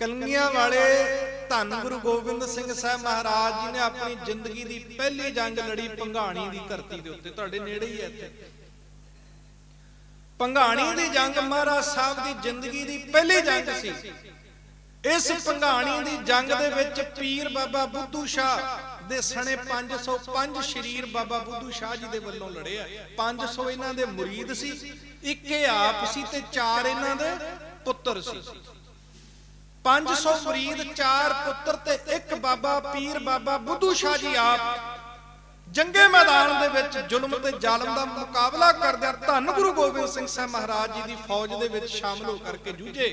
ਕਲੰਗੀਆਂ ਵਾਲੇ ਧੰਨ ਗੁਰੂ ਗੋਬਿੰਦ ਸਿੰਘ ਸਾਹਿਬ ਮਹਾਰਾਜ ਜੀ ਨੇ ਆਪਣੀ ਜ਼ਿੰਦਗੀ ਦੀ ਪਹਿਲੀ ਜੰਗ ਲੜੀ ਪੰਘਾਣੀ ਦੀ ਧਰਤੀ ਦੇ ਉੱਤੇ, ਤੁਹਾਡੇ ਨੇੜੇ ਹੀ ਹੈ ਇੱਥੇ। ਪੰਘਾਣੀ ਦੀ ਜੰਗ ਮਹਾਰਾਜ ਸਾਹਿਬ ਦੀ ਜ਼ਿੰਦਗੀ ਦੀ ਪਹਿਲੀ ਜੰਗ ਸੀ। ਇਸ ਪੰਘਾਣੀ ਦੀ ਜੰਗ ਦੇ ਵਿੱਚ ਪੀਰ ਬਾਬਾ ਬੁੱਧੂ ਸ਼ਾਹ ਦੇ ਸਣੇ 505 ਸ਼ਰੀਰ ਬਾਬਾ ਬੁੱਧੂ ਸ਼ਾਹ ਜੀ ਦੇ ਵੱਲੋਂ ਲੜਿਆ। 500 ਇਹਨਾਂ ਦੇ ਮੁਰੀਦ ਸੀ, ਇੱਕ ਇਹ ਆਪ ਸੀ ਤੇ ਚਾਰ ਇਹਨਾਂ ਦੇ ਪੁੱਤਰ ਸੀ। 500 ਮੁਰੀਦ ਚਾਰ ਪੁੱਤਰ ਤੇ ਇੱਕ ਬਾਬਾ ਪੀਰ ਬਾਬਾ ਬੁੱਧੂ ਸ਼ਾਹ ਜੀ ਆਪ ਜੰਗੇ ਮੈਦਾਨ ਦੇ ਵਿੱਚ ਜ਼ੁਲਮ ਤੇ ਜ਼ਾਲਮ ਦਾ ਮੁਕਾਬਲਾ ਕਰਦਿਆਂ ਧੰਨ ਗੁਰੂ ਗੋਬਿੰਦ ਸਿੰਘ ਸਾਹਿਬ ਮਹਾਰਾਜ ਜੀ ਦੀ ਫੌਜ ਦੇ ਵਿੱਚ ਸ਼ਾਮਲ ਹੋ ਕਰਕੇ ਜੂਝੇ।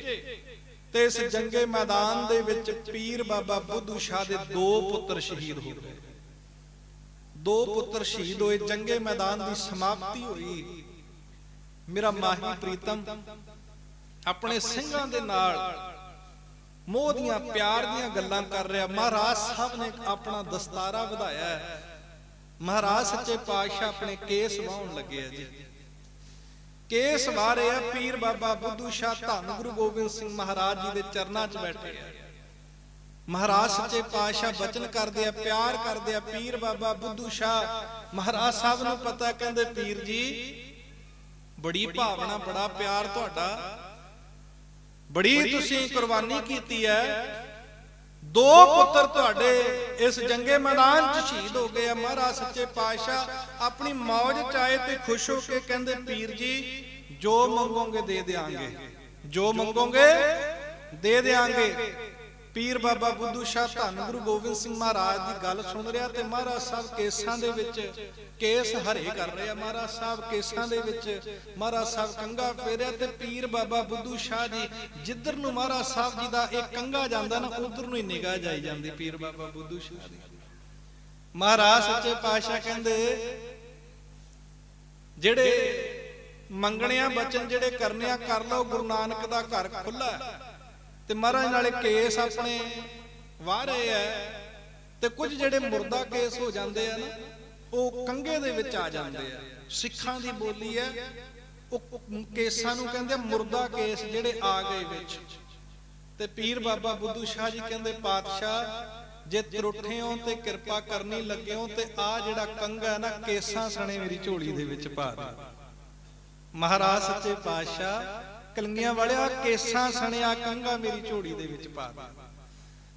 ਤੇ ਇਸ ਜੰਗੇ ਮੈਦਾਨ ਦੇ ਵਿੱਚ ਪੀਰ ਬਾਬਾ ਬੁੱਧੂ ਸ਼ਾਹ ਦੇ ਦੋ ਪੁੱਤਰ ਸ਼ਹੀਦ ਹੋ ਗਏ। ਦੋ ਪੁੱਤਰ ਸ਼ਹੀਦ ਹੋਏ ਜੰਗੇ ਮੈਦਾਨ ਦੀ ਸਮਾਪਤੀ ਹੋਈ। ਮੇਰਾ ਮਾਹੀ ਪ੍ਰੀਤਮ ਆਪਣੇ ਸਿੰਘਾਂ ਦੇ ਨਾਲ ਮੋਹ ਦੀਆਂ ਪਿਆਰ ਦੀਆਂ ਗੱਲਾਂ ਕਰ ਰਿਹਾ। ਮਹਾਰਾਜ ਸਾਹਿਬ ਨੇ ਆਪਣਾ ਦਸਤਾਰਾ ਵਧਾਇਆ ਹੈ। ਮਹਾਰਾਜ ਸੱਚੇ ਪਾਤਸ਼ਾਹ ਆਪਣੇ ਕੇਸ ਵਾਹਣ ਲੱਗੇ ਆ ਜੀ। ਕੇਸ ਵਾਰੇ ਆ ਪੀਰ ਬਾਬਾ ਬੁੱਧੂ ਸ਼ਾਹ ਧੰਨ ਗੁਰੂ ਗੋਬਿੰਦ ਸਿੰਘ ਮਹਾਰਾਜ ਜੀ ਦੇ ਚਰਨਾਂ 'ਚ ਬੈਠੇ ਆ। ਮਹਾਰਾਜ ਸੱਚੇ ਪਾਤਸ਼ਾਹ ਬਚਨ ਕਰਦੇ ਆ, ਪਿਆਰ ਕਰਦੇ ਆ ਪੀਰ ਬਾਬਾ ਬੁੱਧੂ ਸ਼ਾਹ। ਮਹਾਰਾਜ ਸਾਹਿਬ ਨੂੰ ਪਤਾ ਕਹਿੰਦੇ, ਪੀਰ ਜੀ, ਬੜੀ ਭਾਵਨਾ, ਬੜਾ ਪਿਆਰ ਤੁਹਾਡਾ ਬੜੀ ਤੁਸੀਂ ਕੁਰਬਾਨੀ ਕੀਤੀ ਹੈ। ਦੋ ਪੁੱਤਰ ਤੁਹਾਡੇ ਇਸ ਜੰਗੇ ਮੈਦਾਨ 'ਚ ਸ਼ਹੀਦ ਹੋ ਗਏ ਆ। ਮਹਾਰਾਜ ਸੱਚੇ ਪਾਤਸ਼ਾਹ ਆਪਣੀ ਮੌਜ ਚ ਆਏ ਤੇ ਖੁਸ਼ ਹੋ ਕੇ ਕਹਿੰਦੇ ਪੀਰ ਜੀ ਜੋ ਮੰਗੋਗੇ ਦੇ ਦੇਾਂਗੇ ਜੋ ਮੰਗੋਗੇ ਦੇ ਦੇਾਂਗੇ ਪੀਰ ਬਾਬਾ ਬੁੱਧੂ ਸ਼ਾਹ ਧੰਨ ਗੁਰੂ ਗੋਬਿੰਦ ਸਿੰਘ ਮਹਾਰਾਜ ਦੀ ਗੱਲ ਸੁਣ ਰਿਹਾ ਤੇ ਮਹਾਰਾਜ ਸਾਹਿਬ ਕੇਸਾਂ ਦੇ ਵਿੱਚ ਕੇਸ ਹਰੇ ਕਰ ਰਹੇ। ਮਹਾਰਾਜ ਸਾਹਿਬ ਕੇਸਾਂ ਦੇ ਵਿੱਚ ਮਹਾਰਾਜ ਸਾਹਿਬ ਕੰਗਾ ਫੇਰਿਆ ਤੇ ਪੀਰ ਬਾਬਾ ਬੁੱਧੂ ਸ਼ਾਹ ਜੀ ਜਿੱਧਰ ਨੂੰ ਮਹਾਰਾਜ ਸਾਹਿਬ ਜੀ ਦਾ ਇਹ ਕੰਗਾ ਜਾਂਦਾ ਨਾ, ਉਧਰ ਨੂੰ ਹੀ ਨਿਗਾਹ ਜਾਈ ਜਾਂਦੀ ਪੀਰ ਬਾਬਾ ਬੁੱਧੂ ਸ਼ਾਹ ਦੀ। ਮਹਾਰਾਜ ਸੱਚੇ ਪਾਤਸ਼ਾਹ ਕਹਿੰਦੇ, ਜਿਹੜੇ ਮੰਗਣਿਆ ਬਚਨ ਜਿਹੜੇ ਕਰਨੇ ਕਰ ਲਓ, ਗੁਰੂ ਨਾਨਕ ਦਾ ਘਰ ਖੁੱਲਾ ਤੇ ਮਹਾਰਾਜ ਨਾਲੇ ਕੇਸ ਆਪਣੇ ਵਾਰੇ ਐ ਤੇ ਕੁਝ ਜਿਹੜੇ ਮੁਰਦਾ ਕੇਸ ਹੋ ਜਾਂਦੇ ਆ ਨਾ, ਉਹ ਕੰਗੇ ਦੇ ਵਿੱਚ ਆ ਜਾਂਦੇ ਆ। ਸਿੱਖਾਂ ਦੀ ਬੋਲੀ ਐ ਉਹ ਕੇਸਾਂ ਨੂੰ ਕਹਿੰਦੇ ਮੁਰਦਾ ਕੇਸ ਜਿਹੜੇ ਆ ਗਏ ਵਿੱਚ। ਤੇ ਪੀਰ ਬਾਬਾ ਬੁੱਧੂ ਸ਼ਾਹ ਜੀ ਕਹਿੰਦੇ, ਪਾਤਸ਼ਾਹ, ਜੇ ਤਰੁੱਠੇ ਤੇ ਕਿਰਪਾ ਕਰਨੀ ਲੱਗਿਓ ਤੇ ਆ ਜਿਹੜਾ ਕੰਗਾ ਹੈ ਨਾ, ਕੇਸਾਂ ਸਣੇ ਮੇਰੀ ਝੋਲੀ ਦੇ ਵਿੱਚ ਪਾ ਦੇ। ਮਹਾਰਾਜ ਸੱਚੇ ਪਾਤਸ਼ਾਹ ਕਲੰਗੀਆਂ ਵਾਲਿਆ, ਕੇਸਾਂ ਸਣਿਆ, ਕੰਗਾ ਮੇਰੀ ਝੋਲੀ ਦੇ ਵਿੱਚ ਪਾ ਦੇ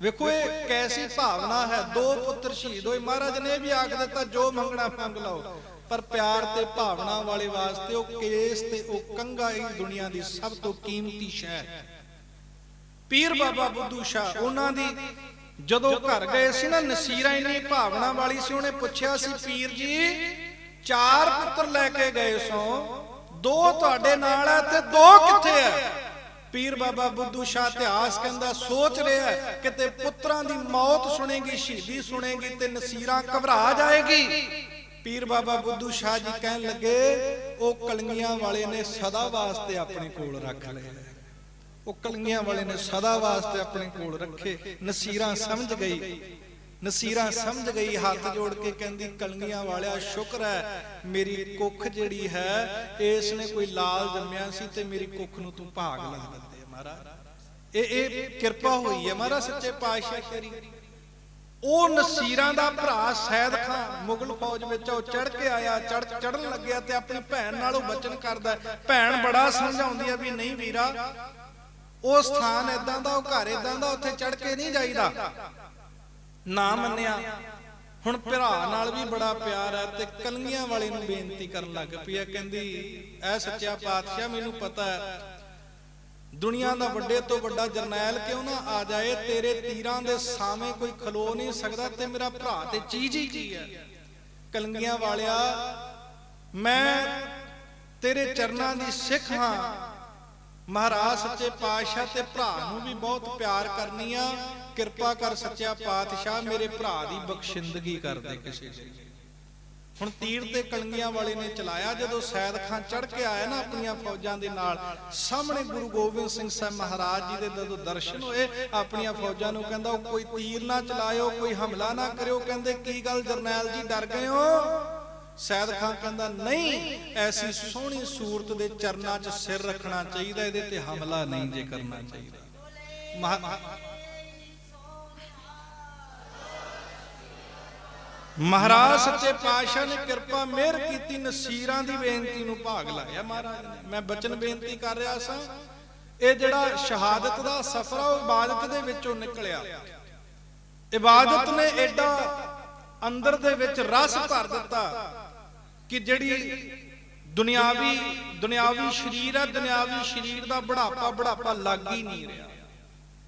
ਵੇਖੋ, ਇਹ ਕੈਸੀ ਭਾਵਨਾ ਹੈ। ਦੋ ਪੁੱਤਰ ਸ਼ਹੀਦ ਹੋਏ। ਮਹਾਰਾਜ ਨੇ ਵੀ ਆਖ ਦਿੱਤਾ, ਜੋ ਮੰਗਣਾ ਮੰਗ ਲਓ। ਪਰ ਪਿਆਰ ਤੇ ਭਾਵਨਾ ਵਾਲੇ ਵਾਸਤੇ ਉਹ ਕੇਸ ਤੇ ਉਹ ਕੰਗਾ ਇਸ ਦੁਨੀਆ ਦੀ ਸਭ ਤੋਂ ਕੀਮਤੀ ਸ਼ੈ ਹੈ ਪੀਰ ਬਾਬਾ ਬੁੱਧੂ ਸ਼ਾਹ, ਉਹਨਾਂ ਦੀ ਜਦੋਂ ਘਰ ਗਏ ਸੀ ਨਾ, ਨਸੀਰਾ ਇੰਨੀ ਭਾਵਨਾ ਵਾਲੀ ਸੀ, ਉਹਨੇ ਪੁੱਛਿਆ ਸੀ, ਪੀਰ ਜੀ, ਚਾਰ ਪੁੱਤਰ ਲੈ ਕੇ ਗਏ ਸੋ। ਦੋ ਤੁਹਾਡੇ ਨਾਲ ਹੈ ਤੇ ਦੋ ਕਿੱਥੇ ਹੈ ਪੀਰ ਬਾਬਾ ਬੁੱਧੂ ਸ਼ਾਹ ਇਤਿਹਾਸ ਕਹਿੰਦਾ ਸੋਚ ਰਿਹਾ ਕਿਤੇ ਪੁੱਤਰਾਂ ਦੀ ਮੌਤ ਸੁਣੇਗੀ ਸ਼ਹੀਦੀ ਸੁਣੇਗੀ ਤੇ ਨਸੀਰਾਂ ਘਬਰਾ ਜਾਏਗੀ। ਪੀਰ ਬਾਬਾ ਬੁੱਧੂ ਸ਼ਾਹ ਜੀ ਕਹਿਣ ਲੱਗੇ ਉਹ ਕਲੰਗੀਆਂ ਵਾਲੇ ਨੇ ਸਦਾ ਵਾਸਤੇ ਆਪਣੇ ਕੋਲ ਰੱਖ ਲਏ। ਉਹ ਕਲੰਗੀਆਂ ਵਾਲੇ ਨੇ ਸਦਾ ਵਾਸਤੇ ਆਪਣੇ ਕੋਲ ਰੱਖੇ ਨਸੀਰਾਂ ਸਮਝ ਗਈ। ਨਸੀਰਾਂ ਸਮਝ ਗਈ, ਹੱਥ ਜੋੜ ਕੇ ਕਹਿੰਦੀ, ਕਲੰਗੀਆਂ ਵਾਲਿਆ, ਸ਼ੁਕਰ ਹੈ ਮੇਰੀ ਕੁੱਖ ਜਿਹੜੀ ਹੈ ਇਸ ਨੇ ਕੋਈ ਲਾਲ ਜੰਮਿਆ ਸੀ ਤੇ ਮੇਰੀ ਕੁੱਖ ਨੂੰ ਤੂੰ ਭਾਗ ਲਾ ਦਿੱਤੇ ਮਹਾਰਾਜ। ਇਹ ਇਹ ਕਿਰਪਾ ਹੋਈ ਹੈ ਮਹਾਰਾਜ, ਸੱਚੇ ਪਾਤਸ਼ਾਹ ਤੇਰੀ। ਉਹ ਨਸੀਰਾਂ ਦਾ ਭਰਾ ਸੈਦ ਖਾਨ ਮੁਗਲ ਫੌਜ ਵਿੱਚ ਉਹ ਚੜ ਕੇ ਆਇਆ ਚੜ ਚੜਨ ਲੱਗਿਆ ਤੇ ਆਪਣੀ ਭੈਣ ਨਾਲ ਉਹ ਬਚਨ ਕਰਦਾ ਭੈਣ ਬੜਾ ਸਮਝਾਉਂਦੀ ਆ ਵੀ ਨਹੀਂ ਵੀਰਾ, ਉਹ ਸਥਾਨ ਇਦਾਂ ਦਾ, ਉਹ ਘਰ ਇਦਾਂ ਦਾ, ਉੱਥੇ ਚੜ ਕੇ ਨਹੀਂ ਜਾਈਦਾ। ਨਾ ਮੰਨਿਆ। ਹੁਣ ਭਰਾ ਨਾਲ ਵੀ ਬੜਾ ਪਿਆਰ ਹੈ ਤੇ ਕਲੰਗੀਆਂ ਵਾਲੇ ਨੂੰ ਬੇਨਤੀ ਕਰਨ ਲੱਗ ਪਈ ਹੈ। ਕਹਿੰਦੀ, ਐ ਸੱਚਾ ਪਾਤਸ਼ਾਹ, ਮੈਨੂੰ ਪਤਾ ਹੈ, ਦੁਨੀਆ ਦਾ ਵੱਡੇ ਤੋਂ ਵੱਡਾ ਜਰਨੈਲ ਕਿਉਂ ਨਾ ਆ ਜਾਏ? ਤੇਰੇ ਤੀਰਾਂ ਦੇ ਸਾਹਮਣੇ ਕੋਈ ਖਲੋ ਨਹੀਂ ਸਕਦਾ ਤੇ ਮੇਰਾ ਭਰਾ ਤੇ ਚੀਜ਼ ਹੀ ਕੀ ਹੈ? ਕਲੰਗੀਆਂ ਵਾਲਿਆ, ਮੈਂ ਤੇਰੇ ਚਰਨਾਂ ਦੀ ਸਿੱਖ ਹਾਂ। ਮਹਾਰਾਜ ਸੱਚੇ ਪਾਤਸ਼ਾਹ ਤੇ ਭਰਾ ਨੂੰ ਵੀ ਬਹੁਤ ਪਿਆਰ ਕਰਨੀ ਆ। ਕਿਰਪਾ ਕਰ ਸੱਚਿਆ ਪਾਤਸ਼ਾਹ ਮੇਰੇ ਭਰਾ ਦੀ ਬਖਸ਼ਿੰਦਗੀ ਕਰ ਦੇ ਕਿਸੇ ਦੀ। ਹੁਣ ਤੀਰ ਤੇ ਕਲੰਗੀਆਂ ਵਾਲੇ ਨੇ ਚਲਾਇਆ, ਜਦੋਂ ਸੈਦ ਖਾਨ ਚੜ ਕੇ ਆਇਆ ਨਾ ਆਪਣੀਆਂ ਫੌਜਾਂ ਦੇ ਨਾਲ, ਸਾਹਮਣੇ ਗੁਰੂ ਗੋਬਿੰਦ ਸਿੰਘ ਸਾਹਿਬ ਮਹਾਰਾਜ ਜੀ ਦੇ ਜਦੋਂ ਦਰਸ਼ਨ ਹੋਏ, ਆਪਣੀਆਂ ਫੌਜਾਂ ਨੂੰ ਕਹਿੰਦਾ, ਉਹ ਕੋਈ ਤੀਰ ਨਾ ਚਲਾਇਓ, ਕੋਈ ਹਮਲਾ ਨਾ ਕਰਿਓ। ਕਹਿੰਦੇ, ਕੀ ਗੱਲ ਜਰਨੈਲ ਜੀ, ਡਰ ਗਏ ਹੋ? ਸੈਦ ਖਾਨ ਕਹਿੰਦਾ, ਨਹੀਂ, ਐਸੀ ਸੋਹਣੀ ਸੂਰਤ ਦੇ ਚਰਨਾਂ 'ਚ ਸਿਰ ਰੱਖਣਾ ਚਾਹੀਦਾ, ਇਹਦੇ ਤੇ ਹਮਲਾ ਨਹੀਂ ਜੇ ਕਰਨਾ ਚਾਹੀਦਾ। ਮਹਾਰਾਜ ਸੱਚੇ ਪਾਤਸ਼ਾਹ ਨੇ ਕਿਰਪਾ, ਮਿਹਰ ਕੀਤੀ, ਨਸੀਰਾਂ ਦੀ ਬੇਨਤੀ ਨੂੰ ਭਾਗ ਲਾਇਆ ਮਹਾਰਾਜ ਨੇ। ਮੈਂ ਬਚਨ ਬੇਨਤੀ ਕਰ ਰਿਹਾ ਸਾਂ, ਇਹ ਜਿਹੜਾ ਸ਼ਹਾਦਤ ਦਾ ਸਫ਼ਰ ਆ, ਉਹ ਇਬਾਦਤ ਦੇ ਵਿੱਚੋਂ ਨਿਕਲਿਆ। ਇਬਾਦਤ ਨੇ ਐਡਾ ਅੰਦਰ ਦੇ ਵਿੱਚ ਰਸ ਭਰ ਦਿੱਤਾ ਕਿ ਜਿਹੜੀ ਦੁਨਿਆਵੀ ਦੁਨਿਆਵੀ ਸ਼ਰੀਰ ਹੈ ਦੁਨਿਆਵੀ ਸ਼ਰੀਰ ਦਾ ਬੁਢਾਪਾ ਬੁਢਾਪਾ ਲੱਗ ਹੀ ਨਹੀਂ ਰਿਹਾ।